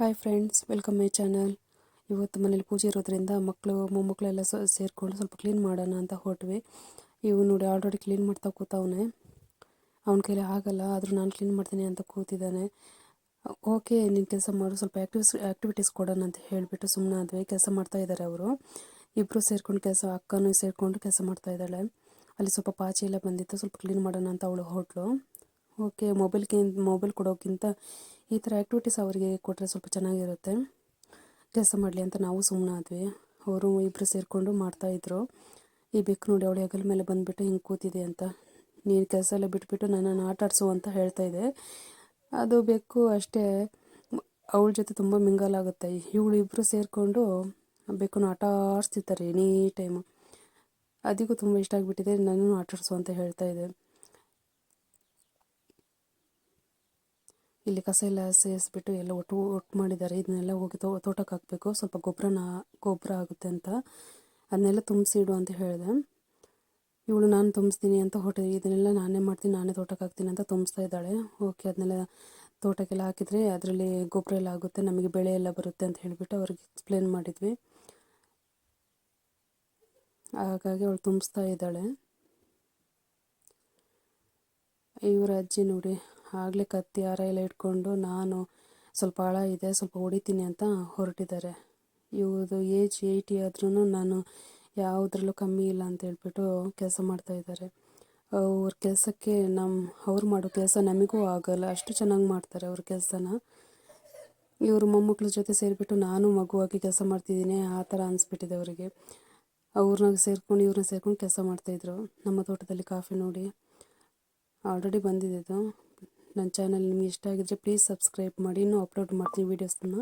Hi friends welcome my channel ಇವತ್ತು ಮನೇಲಿ ಪೂಜೆ ಇರೋದ್ರಿಂದ ಮಕ್ಕಳು ಮೊಮ್ಮಕ್ಕಳೆಲ್ಲ ಸ ಸೇರಿಕೊಂಡು ಸ್ವಲ್ಪ ಕ್ಲೀನ್ ಮಾಡೋಣ ಅಂತ ಹೊರಟ್ವಿ. ಇವು ನೋಡಿ ಆಲ್ರೆಡಿ ಕ್ಲೀನ್ ಮಾಡ್ತಾ ಕೂತವನೆ. ಅವನ ಕೈಲಿ ಆಗಲ್ಲ, ಆದರೂ ನಾನು ಕ್ಲೀನ್ ಮಾಡ್ತೀನಿ ಅಂತ ಕೂತಿದ್ದಾನೆ. ಓಕೆ ನೀನು ಕೆಲಸ ಮಾಡು, ಸ್ವಲ್ಪ ಆ್ಯಕ್ಟಿವ್ಸ್ ಆ್ಯಕ್ಟಿವಿಟೀಸ್ ಕೊಡೋಣ ಅಂತ ಹೇಳಿಬಿಟ್ಟು ಸುಮ್ಮನೆ ಆದ್ವಿ. ಕೆಲಸ ಮಾಡ್ತಾ ಇದ್ದಾರೆ ಅವರು. ಇಬ್ಬರು ಸೇರ್ಕೊಂಡು ಕೆಲಸ, ಅಕ್ಕನೂ ಸೇರಿಕೊಂಡು ಕೆಲಸ ಮಾಡ್ತಾ ಇದ್ದಾಳೆ. ಅಲ್ಲಿ ಸ್ವಲ್ಪ ಪಾಚಿ ಎಲ್ಲ ಬಂದಿತ್ತು, ಸ್ವಲ್ಪ ಕ್ಲೀನ್ ಮಾಡೋಣ ಅಂತ ಅವಳು ಹೋಟ್ಲು ಓಕೆ ಮೊಬೈಲ್ಗಿಂತ ಮೊಬೈಲ್ ಕೊಡೋಕ್ಕಿಂತ ಈ ಥರ ಆ್ಯಕ್ಟಿವಿಟೀಸ್ ಅವರಿಗೆ ಕೊಟ್ಟರೆ ಸ್ವಲ್ಪ ಚೆನ್ನಾಗಿರುತ್ತೆ. ಕೆಲಸ ಮಾಡಲಿ ಅಂತ ನಾವು ಸುಮ್ಮನಾದ್ವಿ ಅವರು ಇಬ್ಬರು ಸೇರಿಕೊಂಡು ಮಾಡ್ತಾಯಿದ್ರು ಈ ಬೆಕ್ಕು ನೋಡಿ ಅವಳು ಹೆಗಲ ಮೇಲೆ ಬಂದುಬಿಟ್ಟು ಹಿಂಗೆ ಕೂತಿದೆ ಅಂತ. ನೀನು ಕೆಲಸ ಎಲ್ಲ ಬಿಟ್ಬಿಟ್ಟು ನನ್ನನ್ನು ಆಟ ಅಂತ ಹೇಳ್ತಾ ಇದೆ. ಅದು ಬೆಕ್ಕು ಅಷ್ಟೇ. ಅವಳ ಜೊತೆ ತುಂಬ ಮಿಂಗಲ್ ಆಗುತ್ತೆ. ಇವಳು ಇಬ್ಬರು ಸೇರಿಕೊಂಡು ಬೆಕ್ಕನ್ನು ಆಟ ಆಡಿಸ್ತಿರ್ತಾರೆ ಎನಿ ಟೈಮು. ಅದಕ್ಕೂ ತುಂಬ ಇಷ್ಟ ಆಗಿಬಿಟ್ಟಿದೆ ನನ್ನನ್ನು ಆಟಾಡಿಸು ಅಂತ ಹೇಳ್ತಾ ಇಲ್ಲಿ ಕಸ ಎಲ್ಲ ಸೇರಿಸ್ಬಿಟ್ಟು ಎಲ್ಲ ಒಟ್ಟು ಒಟ್ಟು ಮಾಡಿದ್ದಾರೆ. ಇದನ್ನೆಲ್ಲ ಹೋಗಿ ತೋ, ತೋಟಕ್ಕೆ ಹಾಕಬೇಕು. ಸ್ವಲ್ಪ ಗೊಬ್ಬರನ, ಗೊಬ್ಬರ ಆಗುತ್ತೆ ಅಂತ. ಅದನ್ನೆಲ್ಲ ತುಂಬಿಸಿಡು ಅಂತ ಹೇಳಿದೆ. ಇವಳು ನಾನು ತುಂಬಿಸ್ತೀನಿ ಅಂತ ಹೊಟ್ಟೆ, ಇದನ್ನೆಲ್ಲ ನಾನೇ ಮಾಡ್ತೀನಿ, ನಾನೇ ತೋಟಕ್ಕೆ ಹಾಕ್ತೀನಿ ಅಂತ ತುಂಬಿಸ್ತಾ ಇದ್ದಾಳೆ. ಓಕೆ, ಅದನ್ನೆಲ್ಲ ತೋಟಕ್ಕೆಲ್ಲ ಹಾಕಿದರೆ ಅದರಲ್ಲಿ ಗೊಬ್ಬರ ಎಲ್ಲ ಆಗುತ್ತೆ, ನಮಗೆ ಬೆಳೆ ಎಲ್ಲ ಬರುತ್ತೆ ಅಂತ ಹೇಳಿಬಿಟ್ಟು ಅವ್ರಿಗೆ ಎಕ್ಸ್ಪ್ಲೇನ್ ಮಾಡಿದ್ವಿ. ಹಾಗಾಗಿ ಅವಳು ತುಂಬಿಸ್ತಾ ಇದ್ದಾಳೆ. ಇವರ ಅಜ್ಜಿ ನೋಡಿ ಆಗಲೇ ಕತ್ತಿ ಹಾರ ಎಲ್ಲ ಇಟ್ಕೊಂಡು ನಾನು ಸ್ವಲ್ಪ ಆಳ ಇದೆ, ಸ್ವಲ್ಪ ಹೊಡಿತೀನಿ ಅಂತ ಹೊರಟಿದ್ದಾರೆ. ಇವ್ರದ್ದು ಏಜ್ ಏಯ್ಟಿ ಆದ್ರೂ ನಾನು ಯಾವುದ್ರಲ್ಲೂ ಕಮ್ಮಿ ಇಲ್ಲ ಅಂತ ಹೇಳ್ಬಿಟ್ಟು ಕೆಲಸ ಮಾಡ್ತಾಯಿದ್ದಾರೆ ಅವ್ರ ಕೆಲಸಕ್ಕೆ ನಮ್ಮ ಅವ್ರು ಮಾಡೋ ಕೆಲಸ ನಮಗೂ ಆಗಲ್ಲ. ಅಷ್ಟು ಚೆನ್ನಾಗಿ ಮಾಡ್ತಾರೆ ಅವ್ರ ಕೆಲಸನ. ಇವರು ಮೊಮ್ಮಕ್ಳ ಜೊತೆ ಸೇರಿಬಿಟ್ಟು ನಾನು ಮಗುವಾಗಿ ಕೆಲಸ ಮಾಡ್ತಿದ್ದೀನಿ, ಆ ಥರ ಅನಿಸ್ಬಿಟ್ಟಿದೆ ಅವರಿಗೆ. ಅವ್ರನ್ನ ಸೇರ್ಕೊಂಡು ಇವ್ರನ್ನ ಸೇರ್ಕೊಂಡು ಕೆಲಸ ಮಾಡ್ತಾಯಿದ್ರು ನಮ್ಮ ತೋಟದಲ್ಲಿ ಕಾಫಿ ನೋಡಿ. ಆಲ್ರೆಡಿ ಬಂದಿದ್ದು ನನ್ನ ಚಾನಲ್ ನಿಮಗೆ ಇಷ್ಟ ಆಗಿದ್ರೆ ಪ್ಲೀಸ್ ಸಬ್ಸ್ಕ್ರೈಬ್ ಮಾಡಿ. ಇನ್ನೂ ಅಪ್ಲೋಡ್ ಮಾಡ್ತೀನಿ ವೀಡಿಯೋಸನ್ನು